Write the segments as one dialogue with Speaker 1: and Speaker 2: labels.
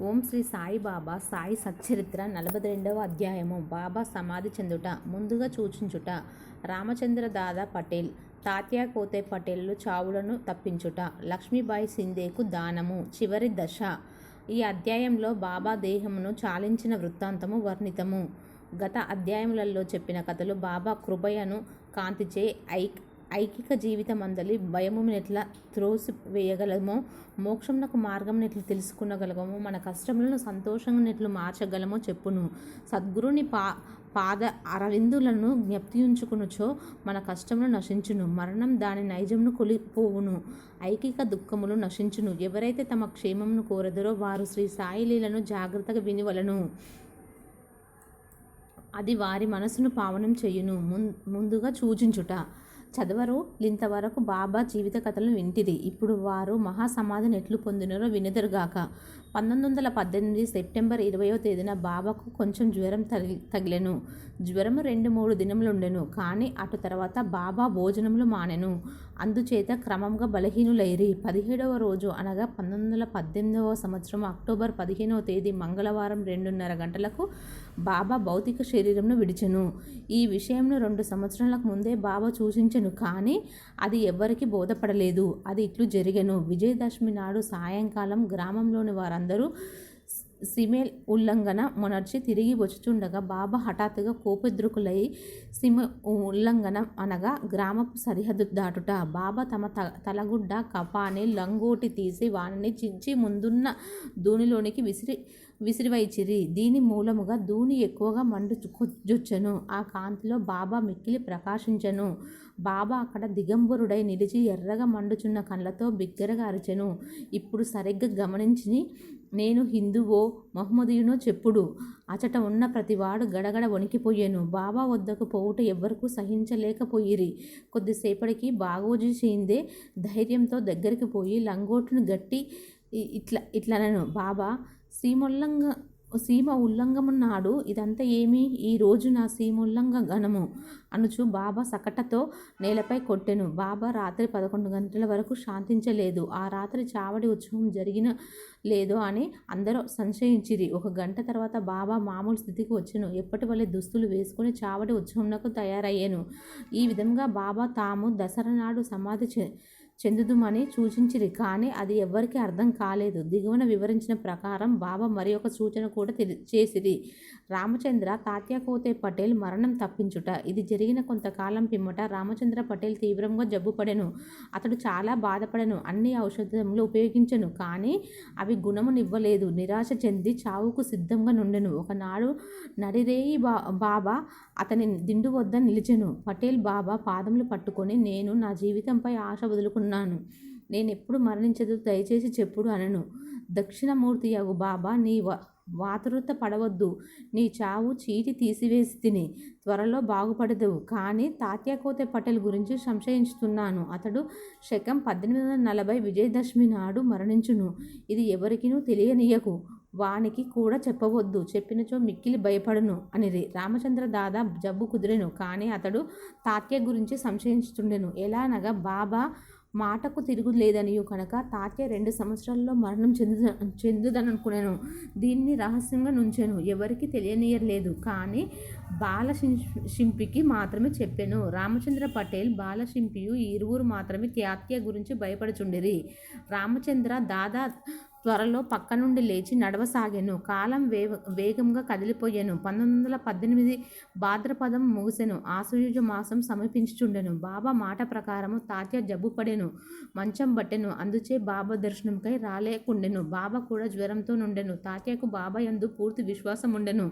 Speaker 1: ఓం శ్రీ సాయి బాబా సాయి సచ్చరిత్ర నలభై రెండవ అధ్యాయము. బాబా సమాధి చెందుట ముందుగా సూచించుట. రామచంద్ర దాదా పటేల్ తాత్యా కోతే పటేల్లు చావులను తప్పించుట. లక్ష్మీబాయి సిందేకు దానము చివరి దశ. ఈ అధ్యాయంలో బాబా దేహమును చాలించిన వృత్తాంతము వర్ణితము. గత అధ్యాయములలో చెప్పిన కథలు బాబా కృపయను కాంతిచే ఐక్ ఐకిక జీవితం అందలి భయము ఎట్లా త్రోసి వేయగలమో మోక్షంకు మార్గం ఎట్లు తెలుసుకునగలగమో మన కష్టములను సంతోషంగా ఎట్లు మార్చగలమో చెప్పును. సద్గురుని పా పాద అరవిందులను జ్ఞప్తి ఉంచుకునుచో మన కష్టములు నశించును మరణం దాని నైజమును కొలిపోవును. ఐకిక దుఃఖములు నశించును ఎవరైతే తమ క్షేమమును కోరదరో వారు శ్రీ సాయి లీలను జాగ్రత్తగా వినివలను. అది వారి మనసును పావనం చేయును ముందుగా సూచించుట చదవరు. ఇంతవరకు బాబా జీవిత కథలను వింటిరి ఇప్పుడు వారు మహాసమాధిని ఎట్లు పొందినరో వినుదరుగాక. పంతొమ్మిది వందల పద్దెనిమిది సెప్టెంబర్ ఇరవయో తేదీన బాబాకు కొంచెం జ్వరం తగి తగిలెను. జ్వరము రెండు మూడు దినములుండెను కానీ అటు తర్వాత బాబా భోజనములు మానెను. అందుచేత క్రమంగా బలహీనులైరి. పదిహేడవ రోజు అనగా పంతొమ్మిది వందల పద్దెనిమిదవ సంవత్సరం అక్టోబర్ పదిహేనవ తేదీ మంగళవారం రెండున్నర గంటలకు బాబా భౌతిక శరీరంను విడిచెను. ఈ విషయంను రెండు సంవత్సరాలకు ముందే బాబా సూచించెను కానీ అది ఎవ్వరికీ బోధపడలేదు. అది ఇట్లు జరిగెను. విజయదశమి నాడు సాయంకాలం గ్రామంలోని వారందరూ సిమెల్ ఉల్లంఘన మొనర్చి తిరిగి వచ్చుచుండగా బాబా హఠాత్తుగా కోపద్రుకులై సిమ ఉల్లంఘన అనగా గ్రామపు సరిహద్దు దాటుట. బాబా తమ త తలగుడ్డ కపాని లంగోటి తీసి వానిని చించి ముందున్న దూనిలోనికి విసిరి విసిరివైచిరి. దీని మూలముగా దూని ఎక్కువగా మండుచుకొచ్చను ఆ కాంతిలో బాబా మిక్కిలి ప్రకాశించను. బాబా అక్కడ దిగంబరుడై నిలిచి ఎర్రగా మండుచున్న కళ్ళతో బిగ్గరగా అరిచెను. ఇప్పుడు సరిగ్గా గమనించి నేను హిందువో మహమ్మదీయునో చెప్పుడు. అచట ఉన్న ప్రతివాడు గడగడ వణికిపోయాను. బాబా వద్దకు పోవుట ఎవ్వరకు సహించలేకపోయిరి. కొద్దిసేపటికి బాగోజీ చేయిందే ధైర్యంతో దగ్గరికి పోయి లంగోటును గట్టి ఇట్లా ఇట్లనను బాబా శ్రీమొల్లంగా సీమ ఉల్లంఘమున్నాడు. ఇదంతా ఏమి? ఈ రోజు నా సీమోల్లంఘ గణము అనుచు బాబా సకటతో నేలపై కొట్టెను. బాబా రాత్రి పదకొండు గంటల వరకు శాంతించలేదు. ఆ రాత్రి చావడి ఉత్సవం జరిగిన లేదో అని అందరూ సంశయించిరి. ఒక గంట తర్వాత బాబా మామూలు స్థితికి వచ్చెను. ఎప్పటి వల్లే దుస్తులు వేసుకుని చావడి ఉత్సవంకు తయారయ్యాను. ఈ విధంగా బాబా తాము దసరా నాడు సమాధి చె చెందుదుమని సూచించిరి కానీ అది ఎవ్వరికీ అర్థం కాలేదు. దిగువన వివరించిన ప్రకారం బాబా మరి ఒక సూచన కూడా తెలి చేసిరి. రామచంద్ర తాత్యాకోతే పటేల్ మరణం తప్పించుట. ఇది జరిగిన కొంతకాలం పిమ్మట రామచంద్ర పటేల్ తీవ్రంగా జబ్బుపడెను. అతడు చాలా బాధపడెను. అన్ని ఔషధములు ఉపయోగించెను కానీ అవి గుణమునివ్వలేదు. నిరాశ చెంది చావుకు సిద్ధంగా నుండెను. ఒకనాడు నడిరేయి బా బాబా అతని దిండు వద్ద నిలిచెను. పటేల్ బాబా పాదములు పట్టుకొని నేను నా జీవితంపై ఆశ వదులుకున్నాను నేను ఎప్పుడు మరణించదు దయచేసి చెప్పుడు అనను. దక్షిణమూర్తి అగు బాబా నీ వ పడవద్దు. నీ చావు చీటి తీసివేసి తిని త్వరలో బాగుపడదు కానీ తాత్యాకోతే పటేల్ గురించి సంశయించుతున్నాను. అతడు శకం పద్దెనిమిది వందల నలభై విజయదశమి నాడు మరణించును. ఇది ఎవరికినూ తెలియనీయకు వానికి కూడా చెప్పవద్దు. చెప్పినచో మిక్కిలి భయపడును అనిది రామచంద్ర దాదా జబ్బు కుదిరెను. కానీ అతడు తాత్య గురించి సంశయించుతుండెను. ఎలానగా బాబా మాటకు తిరుగులేదనియు కనుక తాతయ్య రెండు సంవత్సరాల్లో మరణం చెందు చెందుదననుకున్నాను దీన్ని రహస్యంగా నుంచాను. ఎవరికి తెలియనీయలేదు. కానీ బాలశింపికి మాత్రమే చెప్పాను. రామచంద్ర పటేల్ బాలశింపియు ఇరువురు మాత్రమే త్యాత్య గురించి భయపడుచుండిరి. రామచంద్ర దాదా త్వరలో పక్క నుండి లేచి నడవసాగాను. కాలం వే వేగంగా కదిలిపోయాను. పంతొమ్మిది వందల పద్దెనిమిది భాద్రపదం ముగిసెను. ఆశ్వయుజ మాసం సమీపించుచుండెను. బాబా మాట ప్రకారము తాత్య జబ్బు పడెను మంచం బట్టెను. అందుచే బాబా దర్శనంకై రాలేకుండెను. బాబా కూడా జ్వరంతో నుండెను. తాత్యకు బాబా ఎందు పూర్తి విశ్వాసం ఉండెను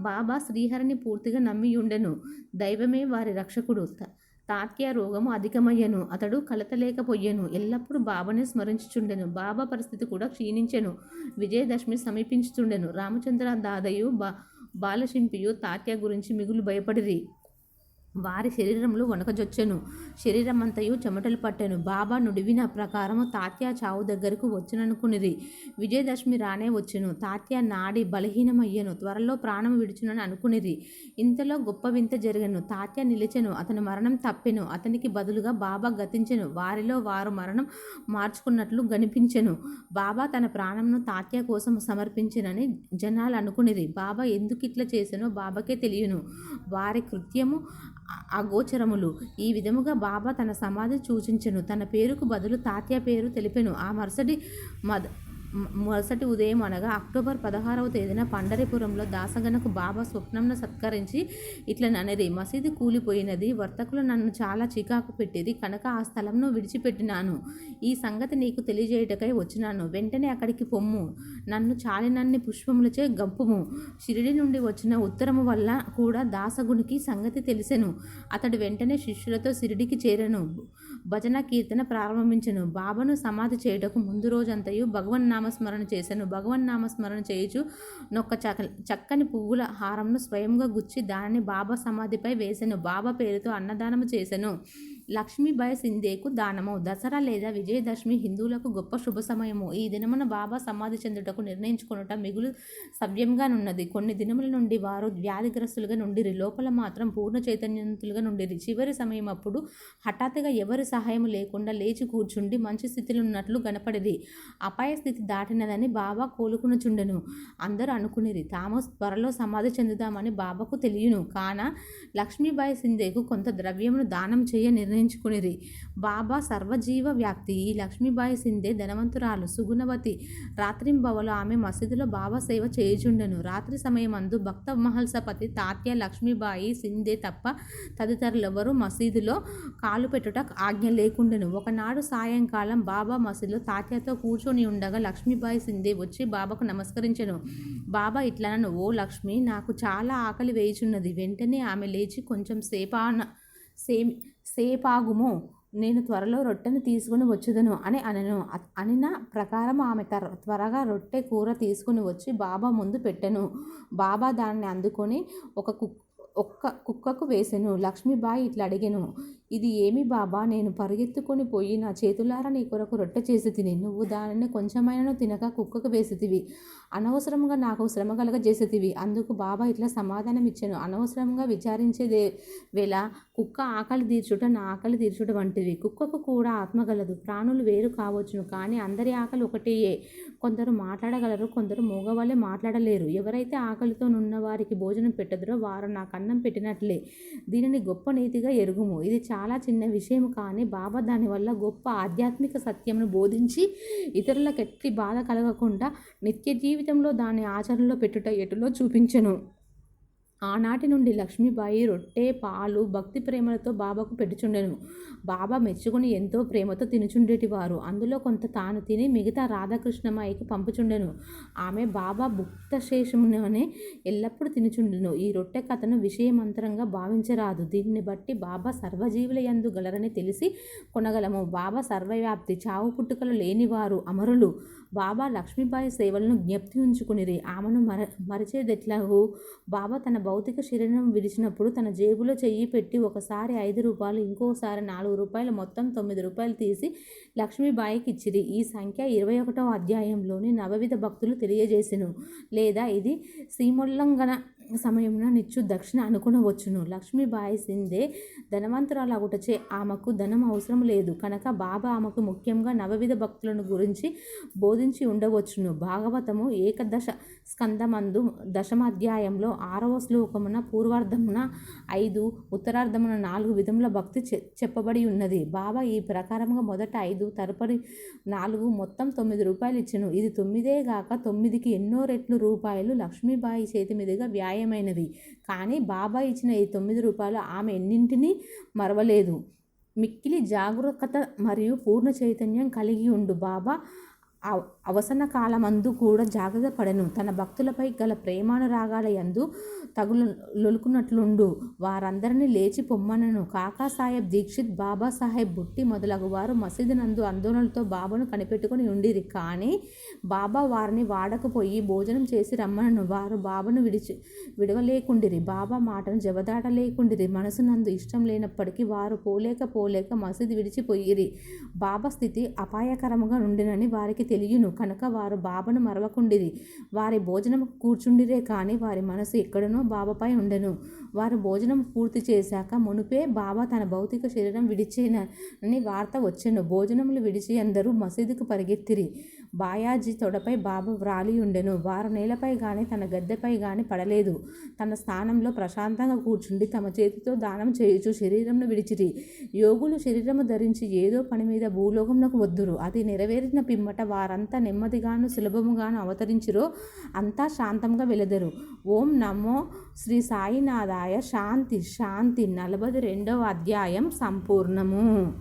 Speaker 1: బాబా శ్రీహరిని పూర్తిగా నమ్మి ఉండెను దైవమే వారి రక్షకుడు. తాత్య రోగము అధికమయ్యను. అతడు కలతలేకపోయాను ఎల్లప్పుడూ బాబానే స్మరించుచుండెను. బాబా పరిస్థితి కూడా క్షీణించెను. విజయదశమి సమీపించుచుండెను. రామచంద్ర దాదయు బా బాలశింపియు తాత్య గురించి మిగులు భయపడిరి. వారి శరీరంలో వణకజొచ్చెను. శరీరమంతయు చెమటలు పట్టెను. బాబా నుడివిన ప్రకారము తాత్య చావు దగ్గరకు వచ్చుననుకునిరి. విజయదశమి రానే వచ్చెను. తాత్య నాడి బలహీనమయ్యను. త్వరలో ప్రాణం విడుచునని అనుకునిరి. ఇంతలో గొప్ప వింత జరిగెను. తాత్య నిలిచెను. అతని మరణం తప్పెను. అతనికి బదులుగా బాబా గతించెను. వారిలో వారు మరణం మార్చుకున్నట్లు గనిపించెను. బాబా తన ప్రాణంను తాత్య కోసం సమర్పించినని జనాలు అనుకునిరి బాబా ఎందుకు ఇట్లా చేసెనో బాబాకే తెలియను. వారి కృత్యము అగోచరములు ఈ విధముగా బాబా తన సమాధి సూచించెను. తన పేరుకు బదులు తాత్య పేరు తెలిపెను. ఆ మరుసటి మద మరుసటి ఉదయం అనగా అక్టోబర్ పదహారవ తేదీన పండరిపురంలో దాసగనకు బాబా స్వప్నంను సత్కరించి ఇట్లా ననరి మసీదు కూలిపోయినది వర్తకులు నన్ను చాలా చికాకు పెట్టేది కనుక ఆ స్థలంను విడిచిపెట్టినాను. ఈ సంగతి నీకు తెలియజేయుటకై వచ్చినాను. వెంటనే అక్కడికి పొమ్ము. నన్ను చాలినన్ని పుష్పములచే గంపుము. షిరిడి నుండి వచ్చిన ఉత్తరము వల్ల కూడా దాసగునికి సంగతి తెలిసెను. అతడు వెంటనే శిష్యులతో షిరిడికి చేరను. భజన కీర్తన ప్రారంభించను. బాబాను సమాధి చేయుటకు ముందు రోజంతయు భగవన్ నామస్మరణ చేశాను భగవన్ నామస్మరణ చేయుచు నొక్క చక చక్కని పువ్వుల హారంను స్వయంగా గుచ్చి దానిని బాబా సమాధిపై వేశాను బాబా పేరుతో అన్నదానము చేశాను లక్ష్మీబాయి సింధేకు దానము దసరా లేదా విజయదశమి హిందువులకు గొప్ప శుభ సమయము. ఈ దినమున బాబా సమాధి చెందుటకు నిర్ణయించుకొనుట మిగులు సవ్యంగానున్నది కొన్ని దినముల నుండి వారు వ్యాధిగ్రస్తులుగా నుండిరి. లోపల మాత్రం పూర్ణ చైతన్యవంతులుగా నుండిరి. చివరి సమయం అప్పుడు హఠాత్తుగా ఎవరి సహాయం లేకుండా లేచి కూర్చుండి మంచి స్థితిలో ఉన్నట్లు గనపడిరి. అపాయ స్థితి దాటినదని బాబా కోలుకునుచుండెను. అందరూ అనుకునిరి. తాము త్వరలో సమాధి చెందుదామని బాబాకు తెలియను. కాన లక్ష్మీబాయి సింధేకు కొంత ద్రవ్యమును దానం చేయ నిర్ణయం నిర్ణయించుకునిరి. బాబా సర్వజీవ వ్యాప్తి. ఈ లక్ష్మీబాయి సిందే ధనవంతురాలు. సుగుణవతి. రాత్రింబవలు ఆమె మసీదులో బాబా సేవ చేయుచుండెను. రాత్రి సమయమందు భక్త మహల్సపతి తాత్య లక్ష్మీబాయి సిందే తప్ప తదితరులెవరూ మసీదులో కాలు పెట్టుట ఆజ్ఞ లేకుండెను. ఒకనాడు సాయంకాలం బాబా మసీదులో తాత్యతో కూర్చొని ఉండగా లక్ష్మీబాయి సిందే వచ్చి బాబాకు నమస్కరించెను. బాబా ఇట్లనను ఓ లక్ష్మి నాకు చాలా ఆకలి వేయుచున్నది. వెంటనే ఆమె లేచి కొంచెం సేపాన సేమి సేపాగుము నేను త్వరలో రొట్టెను తీసుకుని వచ్చుదును అని అనను. అనిన ప్రకారం ఆమె తర త్వరగా రొట్టె కూర తీసుకుని వచ్చి బాబా ముందు పెట్టెను. బాబా దాన్ని అందుకొని ఒక కుక్ ఒక్క కుక్కకు వేసెను. లక్ష్మీబాయి ఇట్లా అడిగెను ఇది ఏమి బాబా? నేను పరిగెత్తుకొని పోయి నా చేతులారా నీ కొరకు రొట్టె చేసి తిని నువ్వు దానిని కొంచెమైనను తినక కుక్కకు వేసితివి. అనవసరంగా నాకు శ్రమ కలగ చేసేతివి. అందుకు బాబా ఇట్లా సమాధానం ఇచ్చాను. అనవసరంగా విచారించేదే వేళ కుక్క ఆకలి తీర్చుట నా ఆకలి తీర్చుట వంటివి. కుక్కకు కూడా ఆత్మ గలదు. ప్రాణులు వేరు కావచ్చును. కానీ అందరి ఆకలి ఒకటేయే. కొందరు మాట్లాడగలరు కొందరు మూగవాళ్ళే మాట్లాడలేరు. ఎవరైతే ఆకలితో నున్న వారికి భోజనం పెట్టదురో వారు నాకు అన్నం పెట్టినట్లే. దీనిని గొప్ప నీతిగా ఎరుగుము. ఇది చాలా చిన్న విషయం కానీ బాబా దానివల్ల గొప్ప ఆధ్యాత్మిక సత్యమును బోధించి ఇతరులకు ఎట్టి బాధ కలగకుండా నిత్య జీవితంలో దాన్ని ఆచరణలో పెట్టుట ఎటులో చూపించెను. ఆనాటి నుండి లక్ష్మీబాయి రొట్టె పాలు భక్తి ప్రేమలతో బాబాకు పెట్టుచుండెను. బాబా మెచ్చుకుని ఎంతో ప్రేమతో తినుచుండేటివారు. అందులో కొంత తాను తిని మిగతా రాధాకృష్ణమాయికి పంపుచుండెను. ఆమె బాబా భుక్తశేషమునే ఎల్లప్పుడూ తినుచుండెను. ఈ రొట్టె కథను విషయమంతరంగా భావించరాదు. దీన్ని బట్టి బాబా సర్వజీవుల యందు గలరని తెలిసి కొనగలము. బాబా సర్వవ్యాప్తి చావు పుట్టుకలు లేనివారు అమరులు. బాబా లక్ష్మీబాయి సేవలను జ్ఞప్తి ఉంచుకునిరి. ఆమెను మర మరిచేదెట్లాగూ బాబా తన భౌతిక శరీరం విడిచినప్పుడు తన జేబులో చెయ్యి పెట్టి ఒకసారి ఐదు రూపాయలు ఇంకోసారి నాలుగు రూపాయలు మొత్తం తొమ్మిది రూపాయలు తీసి లక్ష్మీబాయికి ఇచ్చిరి. ఈ సంఖ్య ఇరవై ఒకటవ అధ్యాయంలోని నవవిధ భక్తులు తెలియజేసెను. లేదా ఇది సీమోల్లంఘన సమయంలో నిచ్చు దక్షిణ అనుకునవచ్చును. లక్ష్మీబాయి సిందే ధనవంతురాలగుటచే ఆమెకు ధనం అవసరం లేదు. కనుక బాబా ఆమెకు ముఖ్యంగా నవవిధ భక్తులను గురించి బోధించి ఉండవచ్చును. భాగవతము ఏకదశ స్కందమందు దశమాధ్యాయంలో ఆరవ శ్లోకమున పూర్వార్ధమున ఐదు ఉత్తరార్ధమున నాలుగు విధముల భక్తి చెప్పబడి ఉన్నది. బాబా ఈ ప్రకారంగా మొదట ఐదు తదుపరి నాలుగు మొత్తం తొమ్మిది రూపాయలు ఇచ్చెను. ఇది తొమ్మిదే గాక తొమ్మిదికి ఎన్నో రెట్లు రూపాయలు లక్ష్మీబాయి చేతి మీదుగా వ్యాయమైనవి. కానీ బాబా ఇచ్చిన ఈ తొమ్మిది రూపాయలు ఆమె ఎన్నింటినీ మరవలేదు. మిక్కిలి జాగ్రత్త మరియు పూర్ణ చైతన్యం కలిగి ఉండు బాబా. అవసన కాలమందు కూడా జాగ్రత్త పడను. తన భక్తులపై గల ప్రేమానురాగాల యందు తగులు లొలుకున్నట్లుండు వారందరినీ లేచి పొమ్మనను. కాకాసాహెబ్ దీక్షిత్ బాబాసాహెబ్ బుట్టి మొదలగు వారు మసీదు నందు ఆందోళనలతో బాబాను కనిపెట్టుకుని ఉండిరి. కానీ బాబా వారిని వాడకపోయి భోజనం చేసి రమ్మనను. వారు బాబాను విడిచి విడవలేకుండిరి. బాబా మాటను జవదాటలేకుండిరి. మనసునందు ఇష్టం లేనప్పటికీ వారు పోలేక పోలేక మసీదు విడిచిపోయిరి. బాబా స్థితి అపాయకరముగా ఉండినని వారికి తెలియను. కనుక వారు బాబను మరవకుండిరి. వారి భోజనం కూర్చుండిరే కానీ వారి మనసు ఎక్కడనో బాబపై ఉండెను. వారు భోజనం పూర్తి చేశాక మునుపే బాబా తన భౌతిక శరీరం విడిచేనని వార్త వచ్చెను. భోజనములు విడిచి అందరూ మసీదుకు పరిగెత్తిరి. బాయాజీ తొడపై బాబా వ్రాలి ఉండెను. వారు నేలపై గాని తన గద్దెపై గాని పడలేదు. తన స్థానంలో ప్రశాంతంగా కూర్చుండి తమ చేతితో దానం చేయుచు శరీరంను విడిచిరి. యోగులు శరీరము ధరించి ఏదో పని మీద భూలోకంలోకి వద్దురు. అది నెరవేరిన పిమ్మట వారంతా నెమ్మదిగాను సులభముగాను అవతరించిరో అంతా శాంతంగా వెలదరు. ఓం నమో శ్రీ సాయినాథాయ శాంతి శాంతి నలభై రెండవ అధ్యాయం సంపూర్ణము.